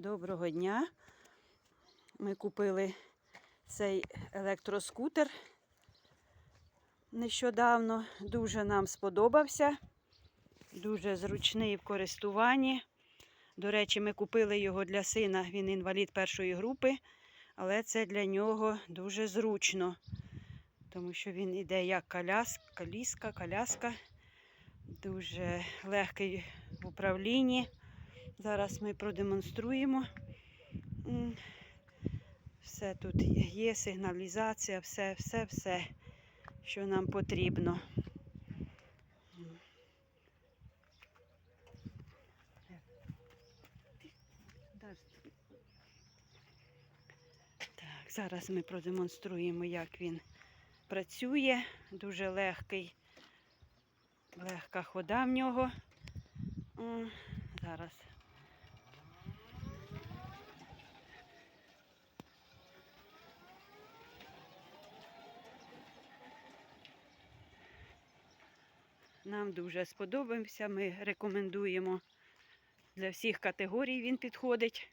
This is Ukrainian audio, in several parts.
Доброго дня. Ми купили цей електроскутер нещодавно. Дуже нам сподобався. Дуже зручний в користуванні. До речі, ми купили його для сина. Він інвалід першої групи, але це для нього дуже зручно, тому що він іде як коляс, коліска, коляска. Дуже легкий в управлінні. Зараз ми продемонструємо. Все тут є, сигналізація, все, все, все, що нам потрібно. Так, зараз ми продемонструємо, як він працює. Дуже легкий, легка хода в нього. Зараз. Нам дуже сподобався. Ми рекомендуємо для всіх категорій він підходить.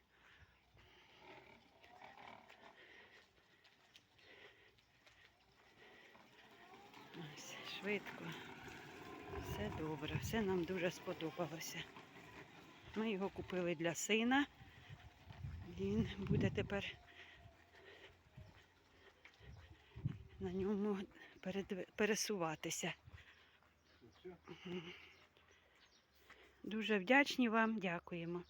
Швидко. Все добре, все нам дуже сподобалося. Ми його купили для сина. Він буде тепер на ньому пересуватися. Дуже вдячні вам, дякуємо.